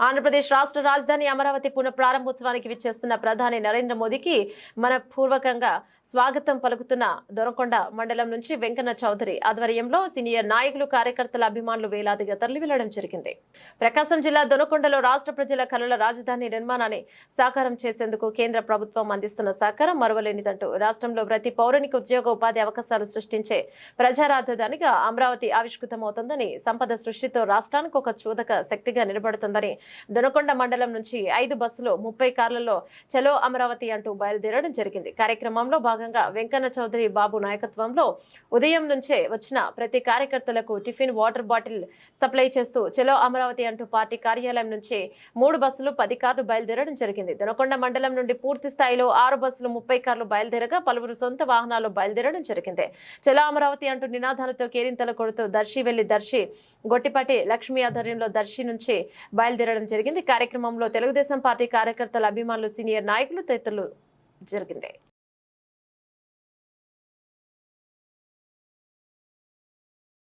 ఆంధ్రప్రదేశ్ రాష్ట్ర రాజధాని అమరావతి పునఃప్రారంభోత్సవానికి విచ్చేస్తున్న ప్రధాని నరేంద్ర మోదీకి మన పూర్వకంగా స్వాగతం పలుకుతున్న దొరకొండ మండలం నుంచి వెంకన్న చౌదరి ఆధ్వర్యంలో సీనియర్ నాయకులు కార్యకర్తల అభిమానులు వేలాదిగా తరలి వెళ్ళడం జరిగింది. ప్రకాశం జిల్లా దొనకొండలో రాష్ట్ర ప్రజల కలల రాజధాని నిర్మాణాన్ని సాకారం చేసేందుకు కేంద్ర ప్రభుత్వం అందిస్తున్న సహకారం మరువలేనిదంటూ రాష్ట్రంలో ప్రతి పౌరునికి ఉద్యోగ ఉపాధి అవకాశాలు సృష్టించే ప్రజా రాజధానిగా అమరావతి ఆవిష్కృతమవుతుందని సంపద సృష్టితో రాష్ట్రానికి ఒక చూదక శక్తిగా నిలబడుతుందని దొనకొండ మండలం నుంచి ఐదు బస్సులు ముప్పై కార్లలో చలో అమరావతి అంటూ బయలుదేరడం జరిగింది. కార్యక్రమంలో భాగంగా వెంకన్న చౌదరి బాబు నాయకత్వంలో ఉదయం నుంచే వచ్చిన ప్రతి కార్యకర్తలకు టిఫిన్ వాటర్ బాటిల్ సప్లై చేస్తూ చలో అమరావతి అంటూ పార్టీ కార్యాలయం నుంచి మూడు బస్సులు పది కార్లు బయలుదేరడం జరిగింది. దొనకొండ మండలం నుండి పూర్తి స్థాయిలో ఆరు బస్సులు ముప్పై కార్లు బయలుదేరగా పలువురు సొంత వాహనాలు బయలుదేరడం జరిగింది. చలో అమరావతి అంటూ నినాదాలతో కేరింతలు కొడుతూ దర్శి వెళ్ళి దర్శి గొట్టిపాటి లక్ష్మీ ఆధ్వర్యంలో దర్శి నుంచి బయలుదేరడం జరిగింది. కార్యక్రమంలో తెలుగుదేశం పార్టీ కార్యకర్తల అభిమానులు సీనియర్ నాయకులు తదితరులు జరిగింది.